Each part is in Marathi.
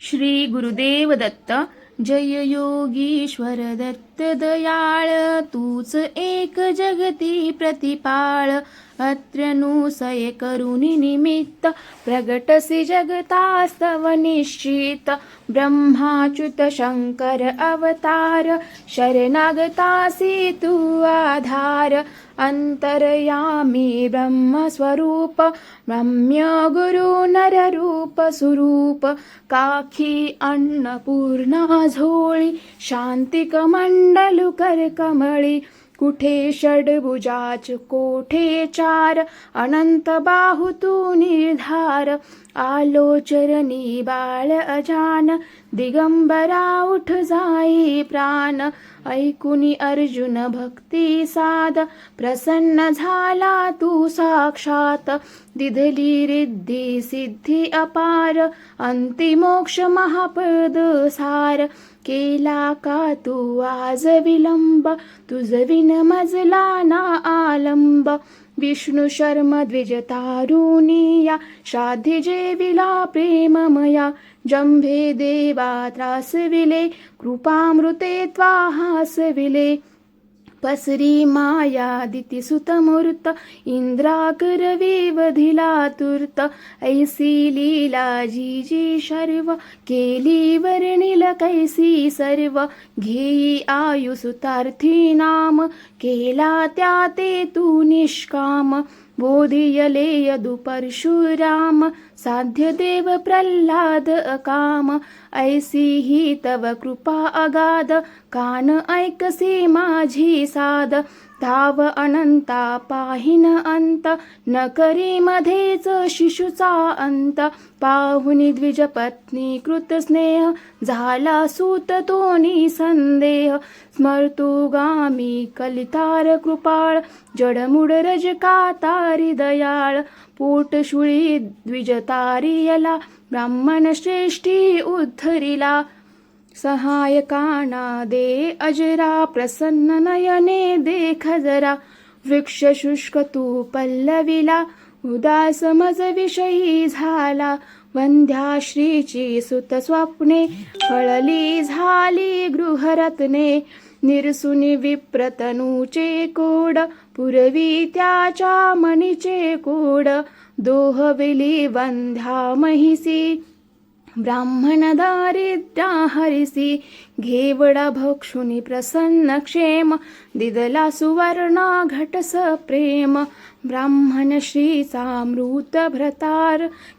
श्री गुरुदेव दत्त जय योगीश्वर दत्त दयाळ तूच एक जगती प्रतिपाळ अत्र्यनुसय करुणी निमित्त प्रगटसी जगतास्तव निश्चित ब्रह्माच्युत शंकर अवतार शरणागतासी तू आधार अंतरयामी ब्रह्मस्वरूप रम्य गुरु नररूप सुरूप काखी अन्नपूर्णा झोळी शांतिक मंडलु कमळी कुठे षडभुजाच कोठे चार अनंत बाहुतू निर्धार आलोचरणी बाळ अजान दिगंबरा उठ जाई प्राण ऐकुनी अर्जुन भक्ती साध प्रसन्न झाला तू साक्षात दिधली रिद्धी सिद्धी अपार अंतिमोक्ष महापद सार केला का तू आज विलंब तुझ विन मजला ना आलंब विष्णु शर्म द्विज तारुणिया श्राद्धी प्रेममया जम्भे देवा त्रासविले कृपामृते त्वाहासविले। पसरी मायादिति सुतमूर्त इंद्राकर ऐसी लीला जी जी शर्व केली वर्णिल कैसी सर्व। घेई आयु सुतार्थी नाम केला त्या ते तू निष्काम। बोधियले परशुराम साध्य देव प्रल्हाद काम ऐसी ही तव कृपा अगाध। कान ऐकसी माझी साध धाव अनंता पाहिन अंत न करी मध्येच शिशुचा अंत. पाहुनी द्विज पत्नी कृत स्नेह झाला सूत तोनी संदेह. स्मर्तु गामी कलितार कृपाळ जडमुड रज कातारी दयाळ. पोटशुळी द्विजतारियला ब्राह्मण श्रेष्ठी उद्धरिला. सहायकाना दे अजरा प्रसन्न नयने देख जरा वृक्ष शुष्क तू पल्लविला उदास मज विषयी झाला. वंध्या श्रीची सुत स्वप्ने फळली झाली गृहरत्ने. निरसुनी विप्रतनूचे कोड पुरवी त्याच्या मणीचे कोड. दोहविली वंध्या महिसी ब्राह्मण दारिद्र्या हरिसी घेवडा भक्षुनी प्रसन्न क्षेम दिदला सुवर्णा घटस प्रेम ब्राह्मण श्रीचा मृत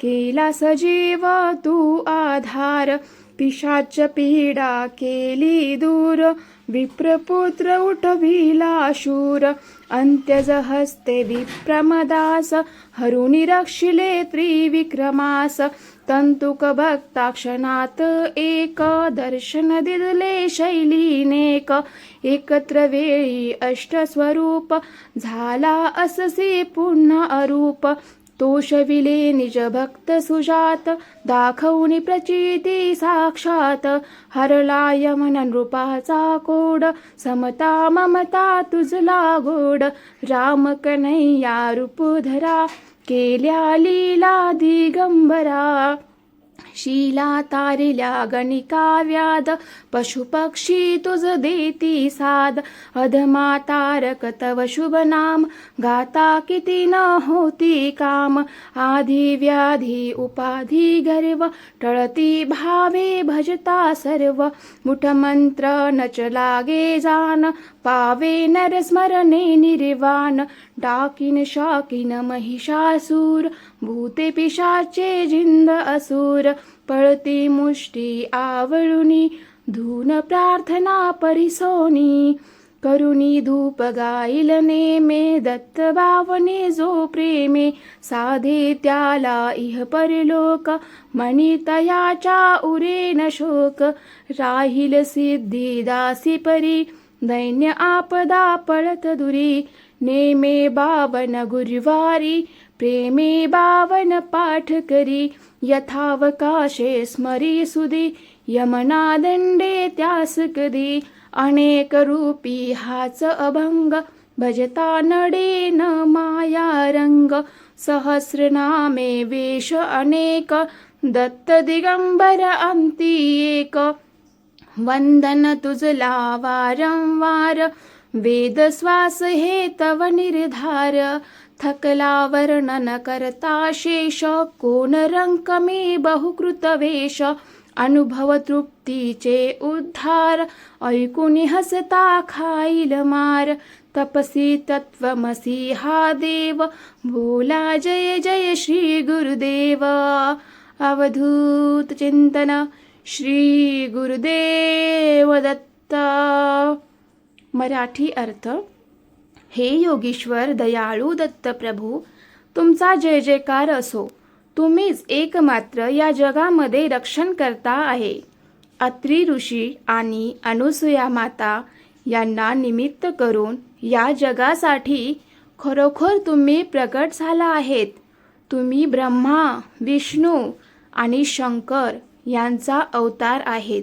केला सजीव तू आधार पिशाच पीडा केली दूर. विप्रपुत्र उठविला शूर. अंत्यज हस्ते विप्रमदास. हरुणी रक्षिले त्रिविक्रमास. तंतुक भक्ता क्षणात एक. दर्शन दिदले शैलीनेक एकत्र वेळी अष्टस्वरूप. झाला अससे पुन्हा अरूप. तोषविले निज भक्त सुजात दाखवणी प्रचिती साक्षात हरलाय मन नृपाचा कोड समता ममता तुझला गोड राम कन्हैया रूपधरा केल्या लीला दिगंबरा। शीला तारिल्या गणिका व्याध पशुपक्षी तुझ देती साध अधमा तारक तव शुभ नाम गाता किती न होती काम. आधी व्याधी उपाधी गर्व टळती भावे भजता सर्व. मुठ मंत्र नच लागे जान पावे नर स्मरणे निर्वाण. डाकिन शाकिन महिषासूर भूते पिशाचे झिंद असुर पळती मुष्टी आवळुनी धून प्रार्थना परिसोनी. करुणी धूप गाईल नेमे दत्त भावने जो प्रेमे. साधे त्याला इह परलोक मणितयाच्या उरेन शोक. राहील सिद्धी दासी परी दैन्य आपदा पळत दुरी. नेमे बावन गुरुवारी प्रेमे बावन पाठ करी यथावकाशे स्मरी सुदी यमनादंडे त्यास कधी अनेक रूपी हाच अभंग भजता नडे न माया रंग सहस्रनामे वेश अनेक दत्त दिगंबर अंती एक वंदन तुझला वारंवार वेद हे तव निर्धार थकला वर्णन करता शेष कोण रंक मे बहुकृत वेश अनुभव तृप्तीचे उद्धार ऐकून हसता खाईल मार तपसी तत्वमसी हा देव बोला जय जय श्री गुरुदेव। अवधूत चिंतन श्री गुरुदेव दत्त मराठी अर्थ हे योगीश्वर दयाळू दत्त प्रभू तुमचा जय जयकार असो. तुम्हीच एकमात्र या जगामध्ये रक्षण करता आहे. अत्री ऋषी आणि अनुसूया माता यांना निमित्त करून या जगासाठी खरोखर तुम्ही प्रकट झाला आहेत. तुम्ही ब्रह्मा विष्णू आणि शंकर यांचा अवतार आहेत.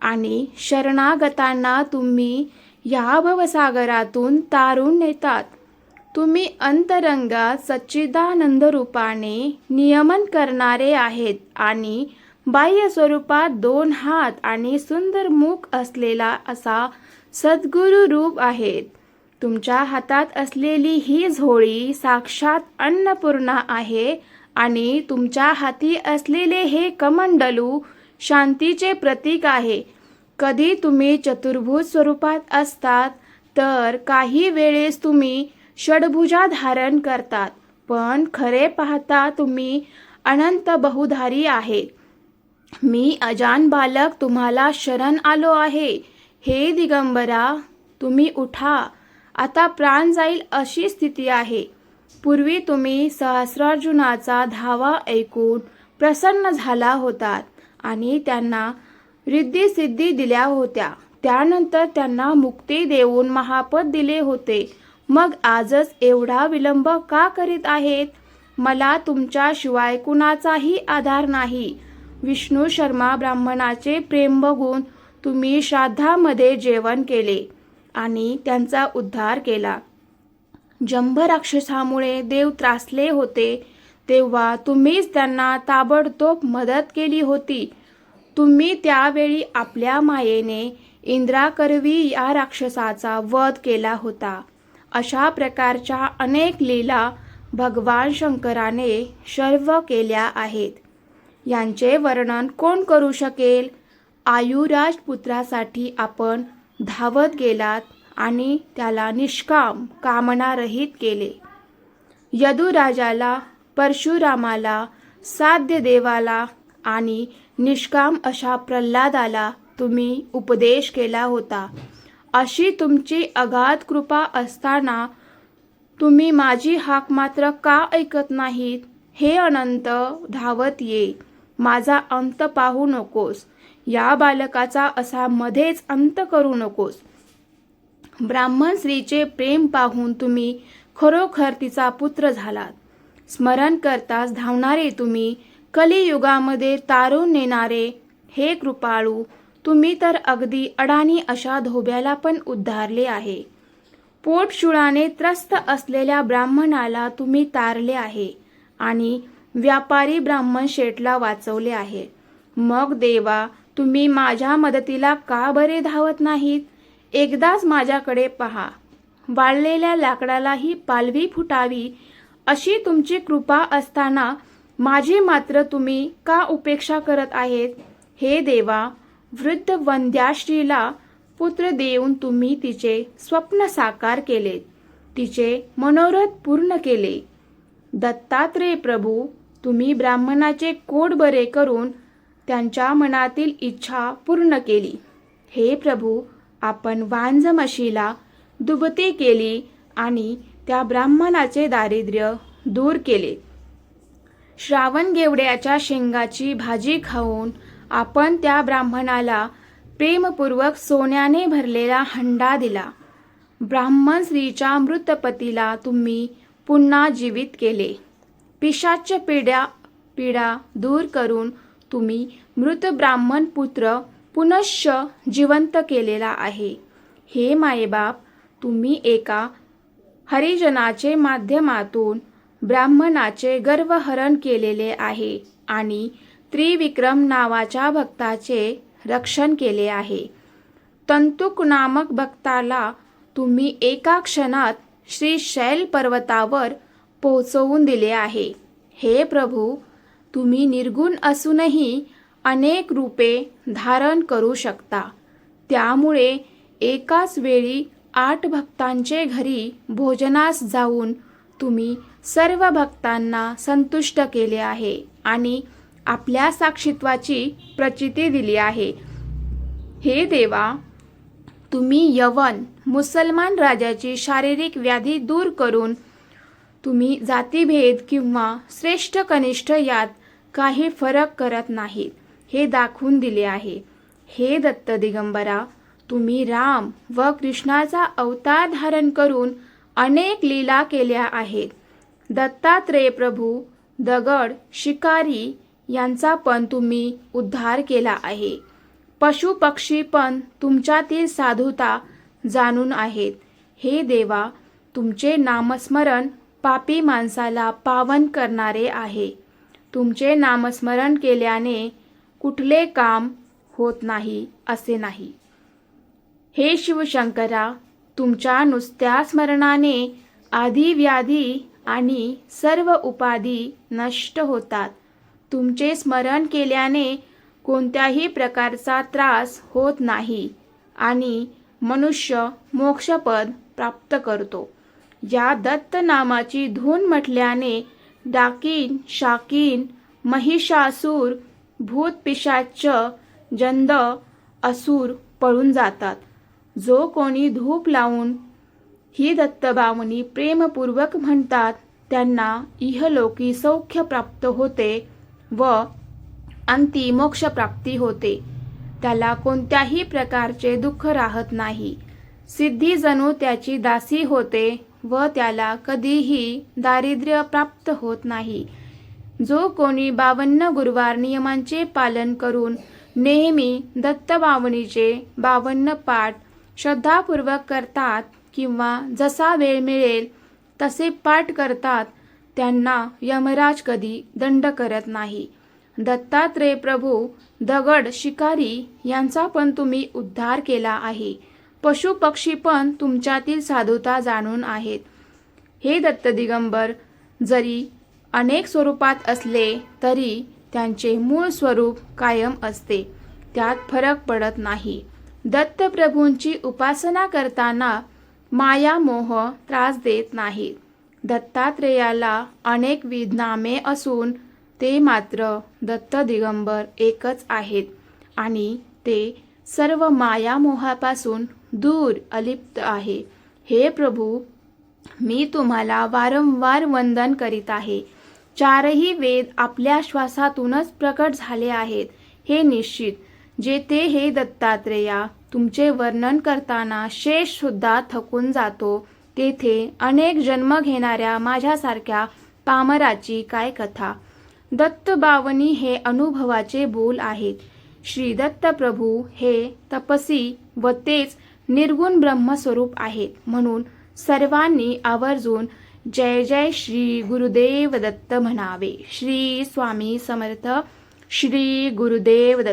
आणि शरणागतांना तुम्ही या भवसागरातून तारून नेतात. तुम्ही अंतरंगात सच्चिदानंद रूपाने नियमन करणारे आहेत आणि बाह्य स्वरूपात दोन हात आणि सुंदर मुख असलेला असा सद्गुरु रूप आहेत. तुमच्या हातात असलेली ही झोळी साक्षात अन्नपूर्णा आहे आणि तुमच्या हाती असलेले हे कमंडलू शांतीचे प्रतीक आहे. कधी तुम्ही चतुर्भुज स्वरूपात असतात तर काही वेळेस तुम्ही षडभुजा धारण करतात. पण खरे पाहता तुम्ही अनंत बहुधारी आहे. मी अजान बालक तुम्हाला शरण आलो आहे. हे दिगंबरा तुम्ही उठा. आता प्राण जाईल अशी स्थिती आहे. पूर्वी तुम्ही सहस्रार्जुनाचा धावा ऐकून प्रसन्न झाला होतात आणि त्यांना रिद्धी सिद्धी दिल्या होत्या. त्यानंतर त्यांना मुक्ती देऊन महापद दिले होते. मग आजच एवढा विलंब का करीत आहेत? मला तुमच्याशिवाय कुणाचाही आधार नाही. विष्णू शर्मा ब्राह्मणाचे प्रेम बघून तुम्ही श्राद्धामध्ये जेवण केले आणि त्यांचा उद्धार केला. जंभ राक्षसामुळे देव त्रासले होते. तेव्हा तुम्हीच त्यांना ताबडतोब मदत केली होती. तुम्ही त्यावेळी आपल्या मायेने इंद्राकरवी या राक्षसाचा वध केला होता. अशा प्रकारच्या अनेक लीला भगवान शंकराने सर्व केल्या आहेत. यांचे वर्णन कोण करू शकेल? आयुराज पुत्रासाठी आपण धावत गेलात आणि त्याला निष्काम कामनारहित केले. यदुराजाला परशुरामाला साध्य देवाला आणि निष्काम अशा प्रल्हादाला तुम्ही उपदेश केला होता. अशी तुमची अगाध कृपा असताना तुम्ही माझी हाक मात्र का ऐकत नाहीत? हे अनंत धावत ये. माझा अंत पाहू नकोस. या बालकाचा असा मध्येच अंत करू नकोस. ब्राह्मण स्त्रीचे प्रेम पाहून तुम्ही खरोखर तिचा पुत्र झालात. स्मरण करताच धावणारे तुम्ही कलियुगामध्ये तारून नेणारे हे कृपाळू तुम्ही तर अगदी अडाणी अशा धोब्याला पण उद्धारले आहे. पोटशुळाने त्रस्त असलेल्या ब्राह्मणाला तुम्ही तारले आहे आणि व्यापारी ब्राह्मण शेठला वाचवले आहे. मग देवा तुम्ही माझ्या मदतीला का बरे धावत नाहीत? एकदाच माझ्याकडे पहा. वाळलेल्या लाकडालाही पालवी फुटावी अशी तुमची कृपा असताना माझी मात्र तुम्ही का उपेक्षा करत आहेत? हे देवा वृद्ध वंद्याश्रीला पुत्र देऊन तुम्ही तिचे स्वप्न साकार केले तिचे मनोरथ पूर्ण केले. दत्तात्रेय प्रभू तुम्ही ब्राह्मणाचे कोड बरे करून त्यांच्या मनातील इच्छा पूर्ण केली. हे प्रभू आपण वांझ मशीला दुबती केली आणि त्या ब्राह्मणाचे दारिद्र्य दूर केले श्रावण गेवड्याच्या शेंगाची भाजी खाऊन आपण त्या ब्राह्मणाला प्रेमपूर्वक सोन्याने भरलेला हंडा दिला. ब्राह्मण स्त्रीच्या मृतपतीला तुम्ही पुन्हा जीवित केले. पिशाच पिढ्या पिढा दूर करून तुम्ही मृत ब्राह्मण पुत्र पुनश्च जिवंत केलेला आहे. हे मायबाप तुम्ही एका हरिजनाचे माध्यमातून ब्राह्मणाचे गर्वहरण केलेले आहे आणि त्रिविक्रम नावाच्या भक्ताचे रक्षण केले आहे. तंतुक नामक भक्ताला तुम्ही एका क्षणात श्री शैल पर्वतावर पोहोचवून दिले आहे. हे प्रभू तुम्ही निर्गुण असूनही अनेक रूपे धारण करू शकता. त्यामुळे एकाच वेळी आठ भक्तांचे घरी भोजनास जाऊन तुम्ही सर्व भक्तांना संतुष्ट केले आहे आणि आपल्या साक्षित्वाची प्रचिती दिली आहे. हे देवा तुम्ही यवन मुसलमान राजाची शारीरिक व्याधी दूर करून तुम्ही जातीभेद किंवा श्रेष्ठ कनिष्ठ यात काही फरक करत नाहीत हे दाखवून दिले आहे. हे दत्त दिगंबरा तुम्ही राम व कृष्णाचा अवतार धारण करून अनेक लीला केल्या आहेत. दत्तात्रेय प्रभू दगड शिकारी यांचा पण तुम्ही उद्धार केला आहे. पशु पक्षी पण तुमच्यातील साधुता जाणून आहेत. हे देवा तुमचे नामस्मरण पापी माणसाला पावन करणारे आहे. तुमचे नामस्मरण केल्याने कुठले काम होत नाही असे नाही. हे शिवशंकरा तुमच्या नुसत्या स्मरणाने आधी व्याधी आणि सर्व उपाधी नष्ट होतात. तुमचे स्मरण केल्याने कोणत्याही प्रकारचा त्रास होत नाही आणि मनुष्य मोक्षपद प्राप्त करतो. या दत्त नामाची धून म्हटल्याने डाकीन शाकीन महिषासूर भूत पिशाच जंद असुर पळून जातात. जो कोणी धूप लावून ही दत्तभावनी प्रेमपूर्वक म्हणतात त्यांना इहलोकी सौख्य प्राप्त होते व अंती मोक्ष प्राप्ती होते. त्याला कोणत्याही प्रकारचे दुःख राहत नाही. सिद्धी जणू त्याची दासी होते व त्याला कधीही दारिद्र्य प्राप्त होत नाही. जो कोणी बावन्न गुरुवार नियमांचे पालन करून नेहमी दत्तबावणीचे बावन्न पाठ श्रद्धापूर्वक करतात किंवा जसा वेळ मिळेल तसे पाठ करतात त्यांना यमराज कधी दंड करत नाही. दत्तात्रेय प्रभू दगड शिकारी यांचा पण तुम्ही उद्धार केला आहे. पशु पक्षी पण तुमच्यातील साधुता जाणून आहेत. हे दत्त दिगंबर जरी अनेक स्वरूपात असले तरी त्यांचे मूळ स्वरूप कायम असते. त्यात फरक पडत नाही. दत्तप्रभूंची उपासना करताना माया मोह त्रास देत नाहीत दत्तात्रेयाला अनेक विधनामे असून ते मात्र दत्त दिगंबर एकच आहेत आणि ते सर्व मायामोहापासून दूर अलिप्त आहे. हे प्रभू मी तुम्हाला वारंवार वंदन करीत आहे. चारही वेद आपल्या श्वासातूनच प्रकट झाले आहेत हे निश्चित. जेथे हे दत्तात्रेया तुमचे वर्णन करताना शेष सुद्धा थकून जातो तेथे अनेक जन्म घेणाऱ्या माझ्यासारख्या पामराची काय कथा? दत्त बावनी हे अनुभवाचे बोल आहेत. श्री दत्त प्रभू हे तपसी व तेच निर्गुण ब्रह्मस्वरूप आहेत. म्हणून सर्वांनी आवर्जून जय जय श्री गुरुदेव दत्त म्हणावे. श्री स्वामी समर्थ. श्री गुरुदेव दत्त